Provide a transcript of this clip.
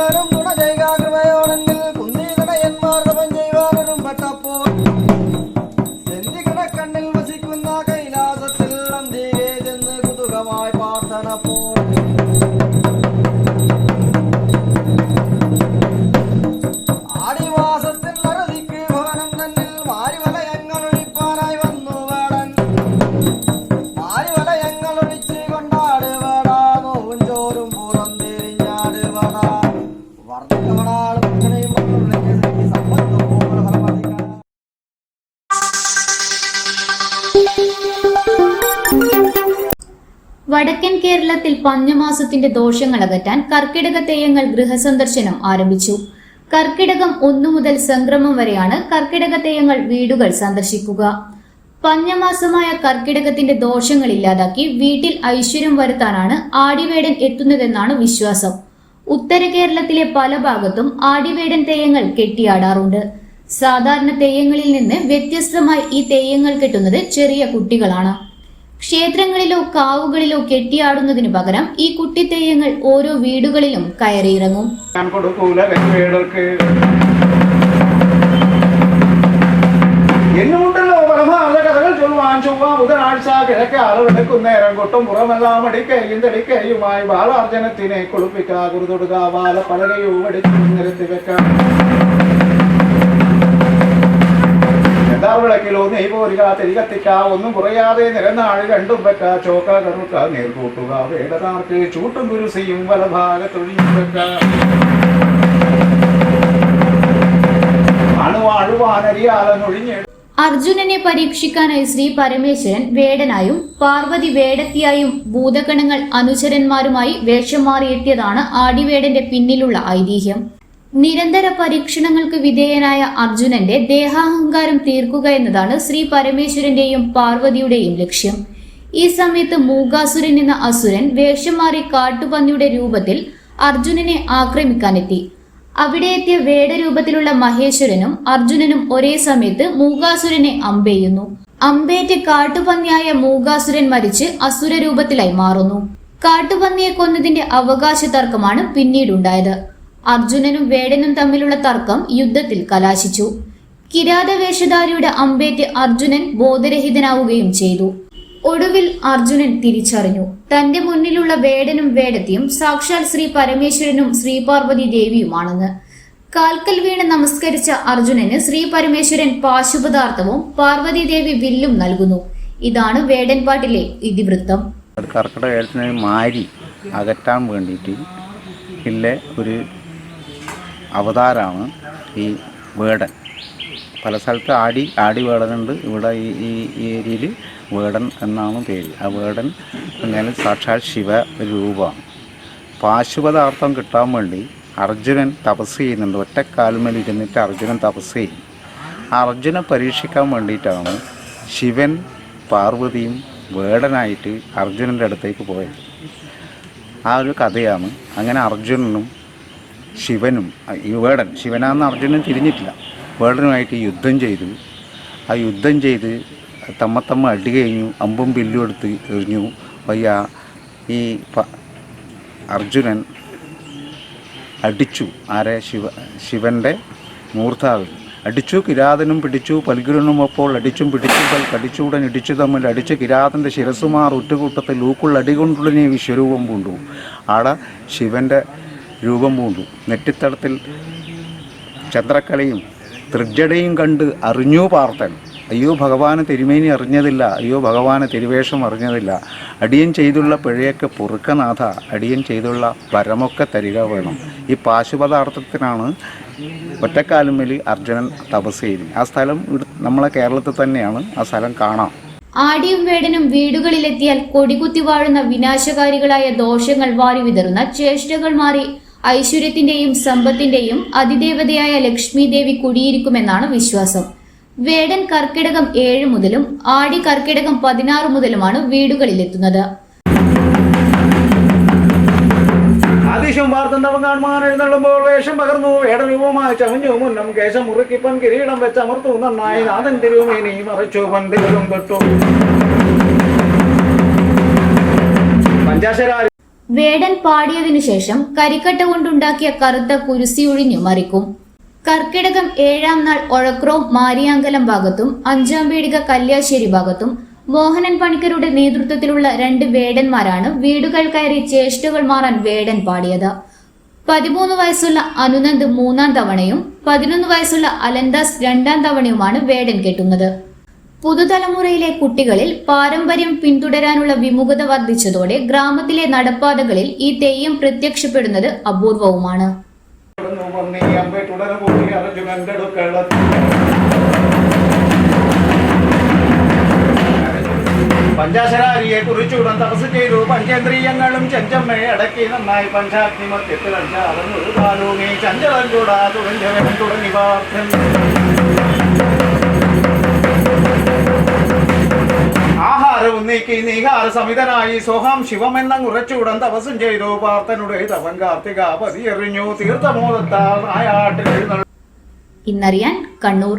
செய்வாரும் துணை செய்காகிருமயோனங்கள் குந்தி கடையன் மார்தவன் செய்வாரும் பட்டப்போல் செந்தி கடக்கண்ணில் வசிக்குந்த கைலாசத்தில் அந்தீரே சென்று குதுகமாய் பார்த்தன போல் വടക്കൻ കേരളത്തിൽ പഞ്ഞമാസത്തിന്റെ ദോഷങ്ങൾ അകറ്റാൻ കർക്കിടക തെയ്യങ്ങൾ ഗൃഹസന്ദർശനം ആരംഭിച്ചു. കർക്കിടകം ഒന്നു മുതൽ സംക്രമം വരെയാണ് കർക്കിടക തെയ്യങ്ങൾ വീടുകൾ സന്ദർശിക്കുക. പഞ്ഞമാസമായ കർക്കിടകത്തിന്റെ ദോഷങ്ങൾ ഇല്ലാതാക്കി വീട്ടിൽ ഐശ്വര്യം വരുത്താനാണ് ആടിവേടൻ എത്തുന്നതെന്നാണ് വിശ്വാസം. ഉത്തര കേരളത്തിലെ പല ഭാഗത്തും ആടിവേടൻ തെയ്യങ്ങൾ കെട്ടിയാടാറുണ്ട്. സാധാരണ തെയ്യങ്ങളിൽ നിന്ന് വ്യത്യസ്തമായി ഈ തെയ്യങ്ങൾ കെട്ടുന്നത് ചെറിയ കുട്ടികളാണ്. ക്ഷേത്രങ്ങളിലോ കാവുകളിലോ കെട്ടിയാടുന്നതിനു പകരം ഈ കുട്ടിത്തെയ്യങ്ങൾ ഓരോ വീടുകളിലും കയറിയിറങ്ങും. എന്നുമുണ്ടല്ലോ പരമാർത്ഥ കഥകൾ ചൊല്ലുവാൻ ചൊവ്വ ബുധനാഴ്ച കിഴക്ക് ആളുകളെക്കുന്നേരം കൊട്ടും പുറമെല്ലാം അടിക്കയും തെളിക്കയുമായി ബാലാർജനത്തിനെ കുളിപ്പിക്ക കുറുതൊടുക ബാല പലകയും അടിച്ചു നിരത്തി വെക്കാം. വിളക്കിലോ നെയ് പോരുക തിരികത്തിക്ക ഒന്നും കുറയാതെ നിരനാഴ് രണ്ടും വെക്ക ചോക്ക കറുക്ക നേർകൂട്ടുക വേടനാർക്ക് ചൂട്ടും കുരുസിയും വലഭാഗത്തൊഴിഞ്ഞു വെക്ക. അർജുനനെ പരീക്ഷിക്കാനായി ശ്രീ പരമേശ്വരൻ വേടനായും പാർവതി വേടത്തിയായും ഭൂതഗണങ്ങൾ അനുചരന്മാരുമായി വേഷം മാറിയെത്തിയതാണ് ആടിവേടന്റെ പിന്നിലുള്ള ഐതിഹ്യം. നിരന്തര പരീക്ഷണങ്ങൾക്ക് വിധേയനായ അർജുനന്റെ ദേഹാഹങ്കാരം തീർക്കുക എന്നതാണ് ശ്രീ പരമേശ്വരന്റെയും പാർവതിയുടെയും ലക്ഷ്യം. ഈ സമയത്ത് മൂകാസുരൻ എന്ന അസുരൻ വേഷം മാറി കാട്ടുപന്നിയുടെ രൂപത്തിൽ അർജുനനെ ആക്രമിക്കാനെത്തി. അവിടെ എത്തിയ വേടരൂപത്തിലുള്ള മഹേശ്വരനും അർജുനനും ഒരേ സമയത്ത് മൂകാസുരനെ അമ്പെയ്യുന്നു. അമ്പേറ്റ് കാട്ടുപന്നിയായ മൂകാസുരൻ മരിച്ച് അസുര രൂപത്തിലായി മാറുന്നു. കാട്ടുപന്നിയെ കൊന്നതിന്റെ അവകാശ തർക്കമാണ് പിന്നീടുണ്ടായത്. അർജുനനും വേടനും തമ്മിലുള്ള തർക്കം യുദ്ധത്തിൽ കലാശിച്ചു. കിരാതവേഷധാരിയുടെ അമ്പേറ്റ് അർജുനൻ ബോധരഹിതനാവുകയും ചെയ്തു. ഒടുവിൽ അർജുനൻ തിരിച്ചറിഞ്ഞു. തന്റെ മുന്നിലുള്ള വേടനും വേടത്തിയും സാക്ഷാൽ ശ്രീ പരമേശ്വരനും ശ്രീ പാർവതി ദേവിയുമാണെന്ന്. കാൽക്കൽ വീണ് നമസ്കരിച്ച അർജുനന് ശ്രീ പരമേശ്വരൻ പാശുപദാർത്ഥവും പാർവതി ദേവി വില്ലും നൽകുന്നു. ഇതാണ് വേടൻപാട്ടിലെ ഇതിവൃത്തം. കർക്കിടക മാരി അകറ്റാൻ വേണ്ടിയിട്ട് ഇല്ല ഒരു അവതാരമാണ് ഈ വേടൻ. പല സ്ഥലത്ത് ആടി ആടി വേടനുണ്ട്. ഇവിടെ ഈ ഈ ഏരിയയിൽ വേടൻ എന്നാണ് പേര്. ആ വേടൻ എന്നാൽ സാക്ഷാൽ ശിവ രൂപമാണ് പാശുപതാർത്ഥം കിട്ടാൻ വേണ്ടി അർജുനൻ തപസ് ചെയ്യുന്നുണ്ട്. ഒറ്റക്കാൽമേൽ ഇരുന്നിട്ട് അർജുനൻ തപസ് ചെയ്യും. അർജുനെ പരീക്ഷിക്കാൻ വേണ്ടിയിട്ടാണ് ശിവൻ പാർവതിയും വേടനായിട്ട് അർജുനന്റെ അടുത്തേക്ക് പോയത്. ആ ഒരു കഥയാണ്. അങ്ങനെ അർജുനനും ശിവനും ഈ വേടൻ ശിവനാന്ന് അർജുനൻ തിരിഞ്ഞിട്ടില്ല. വേടനുമായിട്ട് യുദ്ധം ചെയ്തു. ആ യുദ്ധം ചെയ്ത് തമ്മ തമ്മ അടി കഴിഞ്ഞു അമ്പും വില്ലും എടുത്ത് എറിഞ്ഞു. വയ്യ ഈ അർജുനൻ അടിച്ചു. ആരെ? ശിവ ശിവന്റെ മൂർധാവിൽ അടിച്ചു കിരാതനും പിടിച്ചു പൽഗുരനും അപ്പോൾ അടിച്ചും പിടിച്ചു പൽ കടിച്ചുടൻ ഇടിച്ചു തമ്മിൽ അടിച്ച് കിരാതന്റെ ശിരസുമാർ ഉറ്റുകൂട്ടത്തിൽ ലൂക്കുള്ള അടി കൊണ്ടുടനെ വിശ്വരൂപം കൊണ്ടു. ആടെ ശിവന്റെ രൂപം പൂണ്ടു. നെറ്റിത്തടത്തിൽ ചന്ദ്രക്കലയും തൃജടയും കണ്ട് അറിഞ്ഞു പാർത്തൻ അയ്യോ ഭഗവാന് തിരുമേനി അറിഞ്ഞതില്ല. അയ്യോ ഭഗവാന് തിരുവേഷം അറിഞ്ഞതില്ല. അടിയൻ ചെയ്തുള്ള പിഴയൊക്കെ പൊറുക്കനാഥ. അടിയൻ ചെയ്തുള്ള വരമൊക്കെ തരിക വേണം. ഈ പാശുപദാർത്ഥത്തിനാണ് ഒറ്റക്കാലുമ്മൽ അർജുനൻ തപസ് ചെയ്യുന്നത്. ആ സ്ഥലം നമ്മളെ കേരളത്തിൽ തന്നെയാണ്. ആ സ്ഥലം കാണാം. ആടിയും വേടനും വീടുകളിലെത്തിയാൽ കൊടികുത്തി വാഴുന്ന വിനാശകാരികളായ ദോഷങ്ങൾ വാരി വിതറുന്ന ചേഷ്ടകൾ മാറി ഐശ്വര്യത്തിന്റെയും സമ്പത്തിന്റെയും അതിദേവതയായ ലക്ഷ്മി ദേവി കുടിയിരിക്കുമെന്നാണ് വിശ്വാസം. വേടൻ കർക്കിടകം ഏഴ് മുതലും ആടി കർക്കിടകം പതിനാറ് മുതലുമാണ് വീടുകളിലെത്തുന്നത്. ആദിശം വാർത്തന്തവം കാണുവാൻ എഴുന്നള്ളുമ്പോൾ വേഷം പകർന്നു. വേടരൂപമായി ചമഞ്ഞു. മുന്നം കേശം മുറുക്കിപ്പൻ കിരീടം വെച്ച് അമർത്തു. നന്നായി നാഥൻ തിരുമേനി മറച്ചു പന്തിലും തൊട്ടു പഞ്ചാശരാരി വേടൻ പാടിയതിനു ശേഷം കരിക്കട്ട കൊണ്ടുണ്ടാക്കിയ കറുത്ത കുരിശിയൊഴിഞ്ഞു മറിക്കും. കർക്കിടകം ഏഴാം നാൾ ഒഴക്രോം മാരിയാങ്കലം ഭാഗത്തും അഞ്ചാം പേടിക കല്യാശ്ശേരി ഭാഗത്തും മോഹനൻ പണിക്കരുടെ നേതൃത്വത്തിലുള്ള രണ്ട് വേടന്മാരാണ് വീടുകൾ കയറി ചേഷ്ടകൾ മാറാൻ വേടൻ പാടിയത്. പതിമൂന്ന് വയസ്സുള്ള അനുനന്ദ് മൂന്നാം തവണയും പതിനൊന്ന് വയസ്സുള്ള അലന്ദാസ് രണ്ടാം തവണയുമാണ് വേടൻ കെട്ടുന്നത്. പുതുതലമുറയിലെ കുട്ടികളിൽ പാരമ്പര്യം പിന്തുടരാനുള്ള വിമുഖത വർദ്ധിച്ചതോടെ ഗ്രാമത്തിലെ നടപ്പാതകളിൽ ഈ തെയ്യം പ്രത്യക്ഷപ്പെടുന്നത് അപൂർവവുമാണ്. പഞ്ചാശരാരിയെ കുറിച്ചുടൻ തപസ് ചെയ്തു പഞ്ചേന്ദ്രിയങ്ങളും ചെഞ്ചമ്മയെ അടക്കി നന്നായി പഞ്ചാഗ്നി മധ്യത്തിൽ അഞ്ചാറന്നൊരു കാലൂമി ചഞ്ചലം ചൂടാ തുടങ്ങിയവൻ തുടങ്ങി പാർത്ഥൻ നീക്കി നീഹാര സമിതനായി സോഹാം ശിവമെന്ന ഉറച്ചുടൻ തപസ്സും ചെയ്തു. പാർത്തനുടെ തവൻ കാർത്തിക പതിയെറിഞ്ഞു തീർത്ഥമോദത്താൽ ആയാട്ടിൽ ഇന്നറിയാൻ കണ്ണൂർ